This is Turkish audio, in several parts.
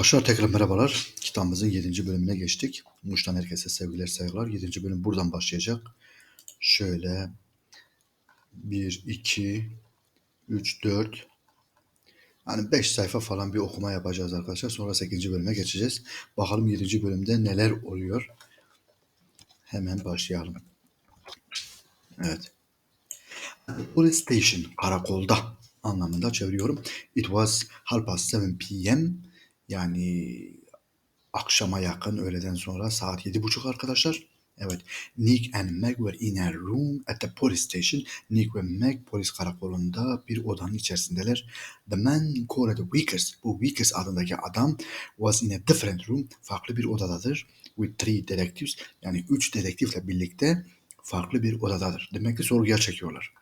Arkadaşlar tekrar merhabalar. Kitabımızın 7. bölümüne geçtik. Muş'tan herkese sevgiler saygılar. 7. bölüm buradan başlayacak. Şöyle 1, 2, 3, 4 yani 5 sayfa falan bir okuma yapacağız arkadaşlar. Sonra 8. bölüme geçeceğiz. Bakalım 7. bölümde neler oluyor. Hemen başlayalım. Evet. Police station, karakolda anlamında çeviriyorum. It was half past 7 p.m. Yani akşama yakın öğleden sonra saat yedi buçuk arkadaşlar. Evet. Nick and Meg were in a room at the police station. Nick ve Meg polis karakolunda bir odanın içerisindeler. The man called Vickers. Bu Vickers adındaki adam was in a different room. Farklı bir odadadır. With three detectives. Yani üç dedektifle birlikte farklı bir odadadır. Demek ki sorguya çekiyorlar.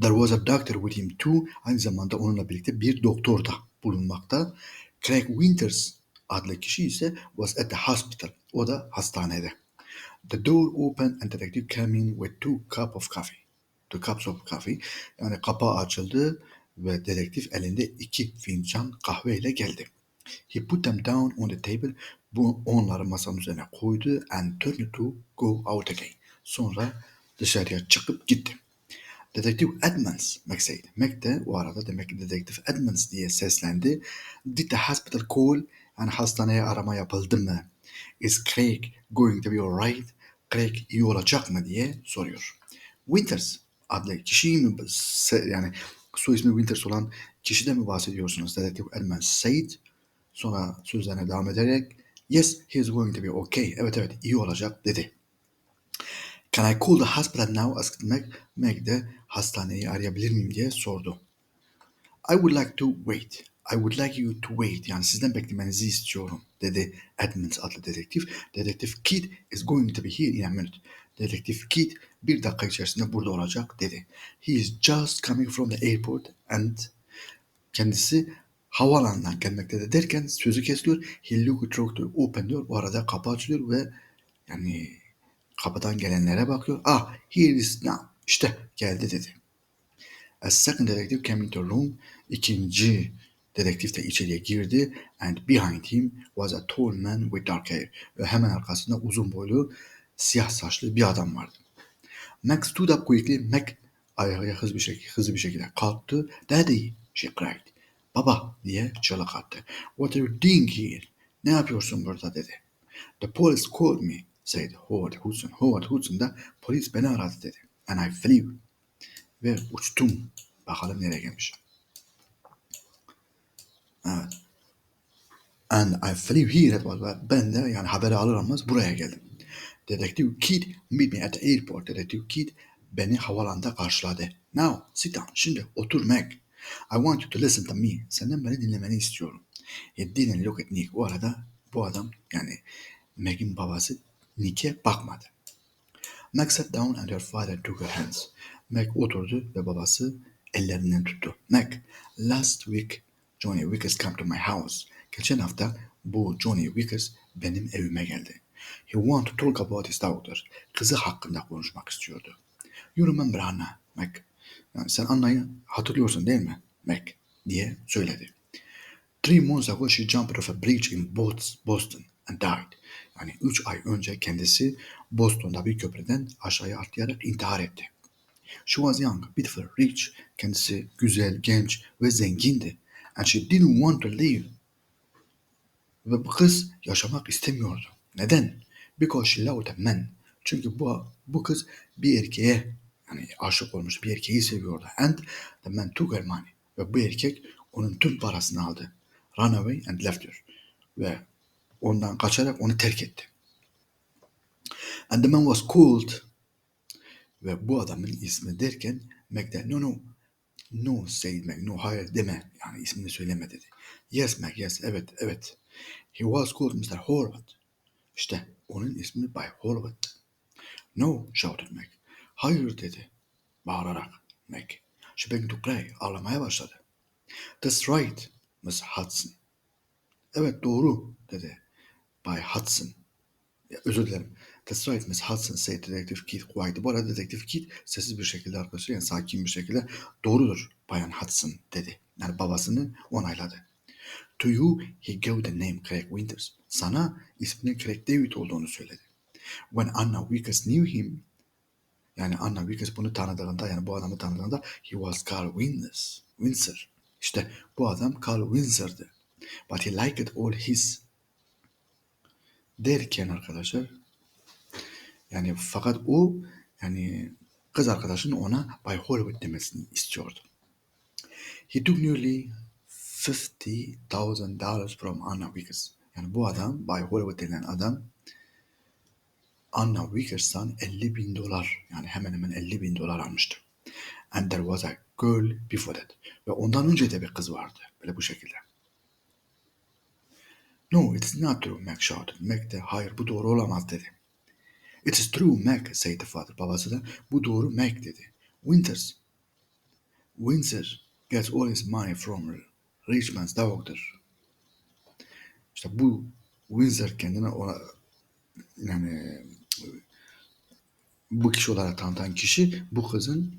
There was a doctor with him too. Aynı zamanda onunla birlikte bir doktor da bulunmakta. Craig Winters adlı kişi ise was at the hospital. O da hastanede. The door opened and detective came in with two cup of coffee. Two cups of coffee. Yani kapağı açıldı ve dedektif elinde iki fincan kahve ile geldi. He put them down on the table. Bu onları masanın üzerine koydu and turned to go out again. Sonra dışarıya çıkıp gitti. Dedektif Edmonds, said. Mac de o arada demek ki dedektif Edmonds diye seslendi. Did the hospital call? Yani hastaneye arama yapıldı mı? Is Craig going to be alright? Craig iyi olacak mı diye soruyor. Winters adlı kişiyi mi yani soy ismi Winters olan kişide mi bahsediyorsunuz? Dedektif Edmonds said. Sonra sözlerine devam ederek Yes, he is going to be okay. Evet evet iyi olacak dedi. Can I call the hospital now? asked Meg. Meg de hastaneyi arayabilir miyim diye sordu. I would like to wait. I would like you to wait. Yani sizden beklemenizi istiyorum dedi Edmonds adlı dedektif. Dedektif Kid is going to be here in a minute. Dedektif Kid bir dakika içerisinde burada olacak dedi. He is just coming from the airport and kendisi havaalanından gelmekte de derken sözü kesiliyor. He looked through the open door. O arada kapı açılıyor ve yani kapıdan gelenlere bakıyor. Ah here is now. İşte geldi dedi. A second detective came into the room. İkinci dedektif de içeriye girdi. And behind him was a tall man with dark hair. Ve hemen arkasında uzun boylu siyah saçlı bir adam vardı. Max stood up quickly. Mac ayağa hızlı bir şekilde, hızlı bir şekilde kalktı. Daddy, she cried. Baba diye çığlık attı. What are you doing here? Ne yapıyorsun burada dedi. The police called me, said Howard Hudson. Howard Hudson da polis beni aradı dedi. And I flew. Ve uçtum. Bakalım nereye gelmiş. Evet. And I flew here. Ben de yani haberi alır almaz buraya geldim. Dedektif Kid meet me at the airport. Dedektif Kid beni havalanda karşıladı. Now sit down. Şimdi otur Meg. I want you to listen to me. Senden beni dinlemeni istiyorum. He didn't look at Nick. O arada bu adam yani Meg'in babası Nick'e bakmadı. Meg sat down and her father took her hands. Meg oturdu ve babası ellerinden tuttu. Meg, last week Johnny Wickers came to my house. Geçen hafta bu Johnny Wickers benim evime geldi. He want to talk about his daughter. Kızı hakkında konuşmak istiyordu. You remember Anna, Meg. Yani sen Anna'yı hatırlıyorsun değil mi, Meg? diye söyledi. Three months ago she jumped off a bridge in Boston died. Yani üç ay önce kendisi Boston'da bir köprüden aşağıya atlayarak intihar etti. She was young, beautiful, rich. Kendisi güzel, genç ve zengindi. And she didn't want to live. Ve bu kız yaşamak istemiyordu. Neden? Because she loved a man. Çünkü bu, bu kız bir erkeğe yani aşık olmuş bir erkeği seviyordu. And the man took her money. Ve bu erkek onun tüm parasını aldı. Run away and left her. Ve ondan kaçarak onu terk etti. And the man was called ve bu adamın ismi derken Mac de no no no said Mac no hayır deme yani ismini söyleme dedi. Yes Mac yes evet evet. He was called Mr. Horvath. İşte onun ismi Bay Horvath. No shouted Mac. Hayır dedi bağırarak Mac. She began to cry ağlamaya başladı. That's right Miss Hudson. Evet doğru dedi Bay Hudson. Özür dilerim. That's right Miss Hudson said Detective Keith quietly. Bu arada Detective Keith sessiz bir şekilde arkadaşlar yani sakin bir şekilde doğrudur Bayan Hudson dedi. Yani babasını onayladı. To you he gave the name Craig Winters. Sana isminin Craig David olduğunu söyledi. When Anna Wickes knew him, yani Anna Wickes bunu tanıdığında, yani bu adamı tanıdığında he was Carl Windsor. Windsor. İşte bu adam Carl Windsor'dı. But he liked all his derken arkadaşlar yani fakat o yani kız arkadaşının ona Bay Hollywood demesini istiyordu. He took nearly $50,000 from Anna Wickers. Yani bu adam Bay Hollywood denen adam Anna Wickers'tan 50 bin dolar yani hemen hemen 50 bin dolar almıştı. And there was a girl before that. Ve ondan önce de bir kız vardı. Böyle bu şekilde. No, it's not true, Mac shouted. Mac de hayır bu doğru olamaz dedi. It is true, Mac, the father. Babası da bu doğru Mac dedi. Winters. Windsor gets all his money from Richmond's doctor. İşte bu Windsor kendine ona yani bu kişi olarak tanıtan kişi bu kızın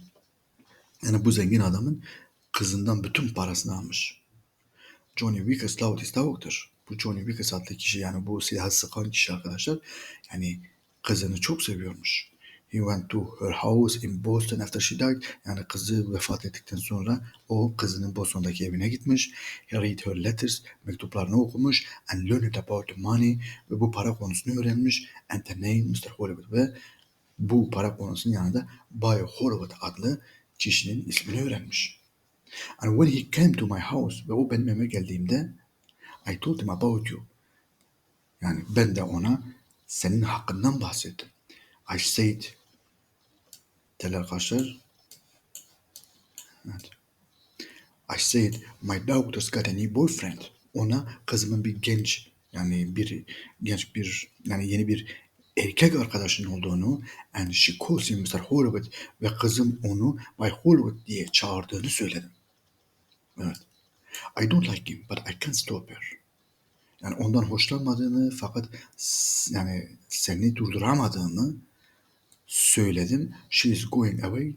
yani bu zengin adamın kızından bütün parasını almış. Johnny Wickes loved his doctor. Bu Johnny Wickes adlı kişi yani bu silah sıkan kişi arkadaşlar yani kızını çok seviyormuş. He went to her house in Boston after she died. Yani kızı vefat ettikten sonra o kızının Boston'daki evine gitmiş. He read her letters, mektuplarını okumuş and learned about the money ve bu para konusunu öğrenmiş. And the name Mr. Hollywood ve bu para konusunun yanında Bay Hollywood adlı kişinin ismini öğrenmiş. And when he came to my house ve o benim evime geldiğimde I told him about you. Yani ben de ona senin hakkından bahsettim. I said Değerli arkadaşlar. Evet. I said my daughter's got a new boyfriend. Ona kızımın bir genç yani bir genç bir yani yeni bir erkek arkadaşının olduğunu and she calls him Mr. Hollywood ve kızım onu Bay Hollywood diye çağırdığını söyledim. Evet. I don't like him but I can't stop her. Yani ondan hoşlanmadığını fakat yani seni durduramadığımı söyledim. She is going away.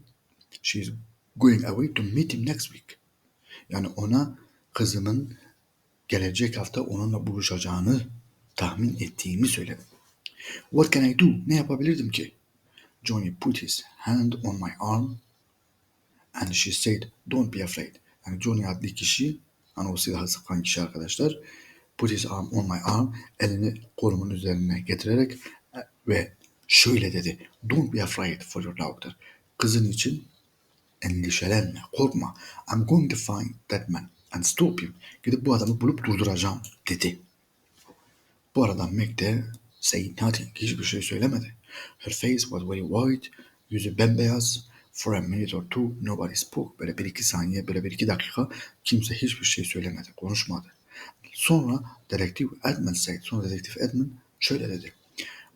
She is going away to meet him next week. Yani ona kızımın gelecek hafta onunla buluşacağını tahmin ettiğimi söyledim. What can I do? Ne yapabilirdim ki? Johnny put his hand on my arm and she said, don't be afraid. Yani Johnny adlı kişi, silahı sıkan kişi arkadaşlar, put his arm on my arm, elini kolumun üzerine getirerek ve şöyle dedi. Don't be afraid for your doctor. Kızın için endişelenme, korkma. I'm going to find that man and stop him. Gidip bu adamı bulup durduracağım dedi. Bu arada Meg de say nothing. Hiçbir şey söylemedi. Her face was very white. Yüzü bembeyaz. For a minute or two nobody spoke. Böyle bir iki saniye, böyle bir iki dakika kimse hiçbir şey söylemedi, konuşmadı. Sonra dedektif Edmund said. Sonra dedektif Edmund şöyle dedi.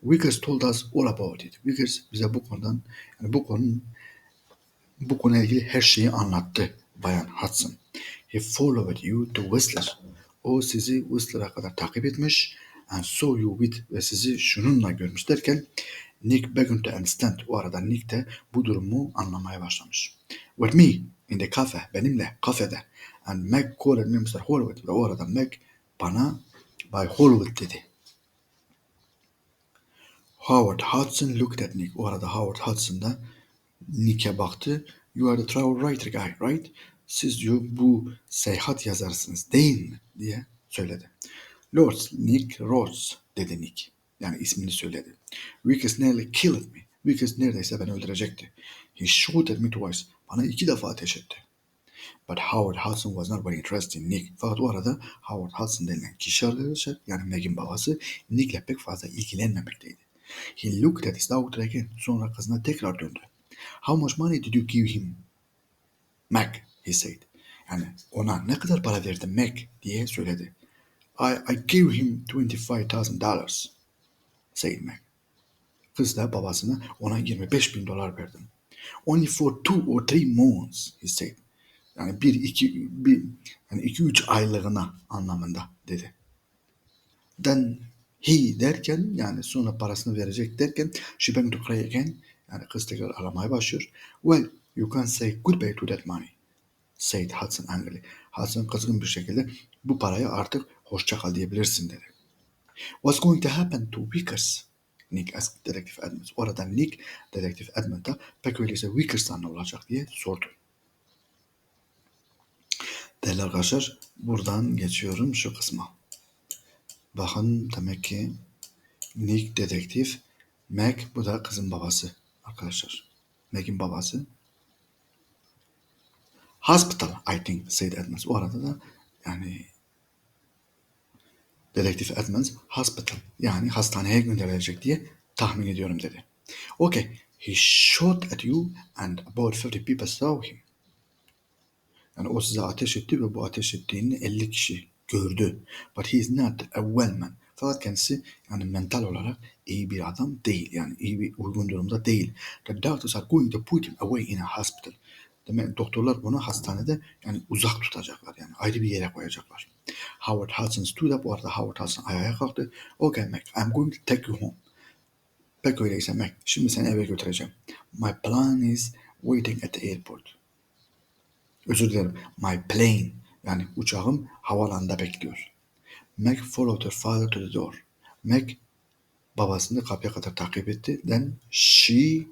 Wiggers told us all about it. Wiggers bize bu konudan yani bu konunun bu konuyla ilgili her şeyi anlattı Bayan Hudson. He followed you to Whistler. O sizi Whistler'a kadar takip etmiş. And saw you with ve sizi şununla görmüş derken Nick began to understand. O arada Nick de bu durumu anlamaya başlamış. With me in the cafe. Benimle kafede. And Meg called me Mr. Hollywood. Ve o arada Meg bana Bay Hollywood dedi. Howard Hudson looked at Nick. O arada Howard Hudson da Nick'e baktı. You are the travel writer guy, right? Siz diyor bu seyahat yazarsınız değil mi? diye söyledi. Lords, Nick Rhodes dedi Nick. Yani ismini söyledi. Wickes nearly killed me. Wickes neredeyse beni öldürecekti. He shot at me twice. Bana iki defa ateş etti. But Howard Hudson was not very interested in Nick. Fakat o arada Howard Hudson denilen kişi arkadaşlar yani Meg'in babası Nick'le pek fazla ilgilenmemekteydi. He looked at his daughter again. Sonra kızına tekrar döndü. How much money did you give him? Mac, he said. Yani ona ne kadar para verdin Mac diye söyledi. I, I gave him $25,000 Mac. Kız da babasına ona 25 bin dolar verdim. Only for two or three months, he said. Yani bir, iki, bir, yani iki, üç aylığına anlamında dedi. Then he derken yani sonra parasını verecek derken she began to cry again. Yani kız tekrar aramaya başlıyor. Well, you can't say goodbye to that money, said Hudson angrily. Hudson kızgın bir şekilde bu parayı artık hoşça kal diyebilirsin dedi. What's going to happen to Vickers? Nick asked Dedektif Edmonds. Orada Nick Dedektif Edmonds'a pek öyleyse Vickers'tan ne olacak diye sordu. Değerli arkadaşlar buradan geçiyorum şu kısma. Bakın demek ki Nick dedektif, Meg bu da kızın babası arkadaşlar. Meg'in babası. Hospital I think said Edmonds. O arada da yani dedektif Edmonds hospital yani hastaneye gönderilecek diye tahmin ediyorum dedi. Okay, he shot at you and about 50 people saw him. Yani o size ateş etti ve bu ateş ettiğini 50 kişi gördü. But he is not a well man. Fakat kendisi yani mental olarak iyi bir adam değil. Yani iyi bir uygun durumda değil. The doctors are going to put him away in a hospital. Demek doktorlar onu hastanede yani uzak tutacaklar. Yani ayrı bir yere koyacaklar. Howard Hudson stood. Bu arada Howard Hudson ayağa kalktı. Okay Mac, I'm going to take you home. Pek öyleyse Mac, şimdi seni eve götüreceğim. My plan is waiting at the airport. Özür dilerim. My plane yani uçağım havalanda bekliyor. Mac followed her father to the door. Mac babasını kapıya kadar takip etti. Then she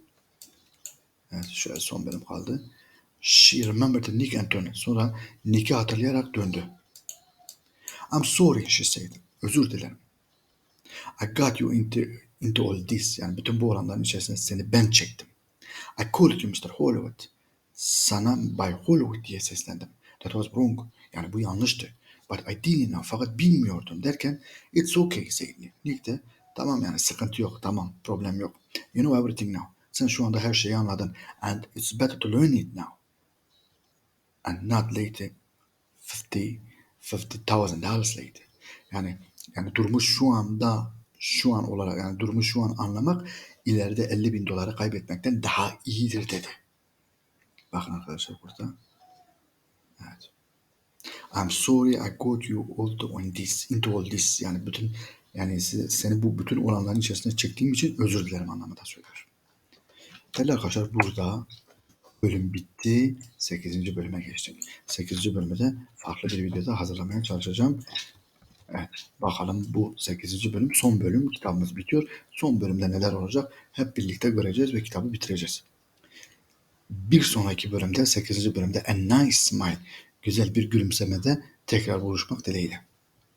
evet şöyle son bölüm kaldı. She remembered Nick and turned. Sonra Nick'i hatırlayarak döndü. I'm sorry she said. Özür dilerim. I got you into, into all this. Yani bütün bu olanların içerisinde seni ben çektim. I called you Mr. Hollywood. Sana Bay Hollywood diye seslendim. That was wrong. Yani bu yanlıştı. But I didn't know. Fakat bilmiyordum derken it's okay said Nick. Nick de tamam yani sıkıntı yok. Tamam problem yok. You know everything now. Sen şu anda her şeyi anladın. And it's better to learn it now. And not later 50 50,000 dollars later. Yani yani durumu şu anda şu an olarak yani durumu şu an anlamak ileride 50 bin doları kaybetmekten daha iyidir dedi. Bakın arkadaşlar burada. Evet. I'm sorry I got you all on this, into all this. Yani bütün yani seni bu bütün olanların içerisine çektiğim için özür dilerim anlamında söylüyorum. Değerli arkadaşlar burada bölüm bitti. 8. bölüme geçtik. 8. bölümde de farklı bir videoda hazırlamaya çalışacağım. Evet, bakalım bu 8. bölüm son bölüm kitabımız bitiyor. Son bölümde neler olacak hep birlikte göreceğiz ve kitabı bitireceğiz. Bir sonraki bölümde 8. bölümde A Nice Smile güzel bir gülümsemede tekrar buluşmak dileğiyle.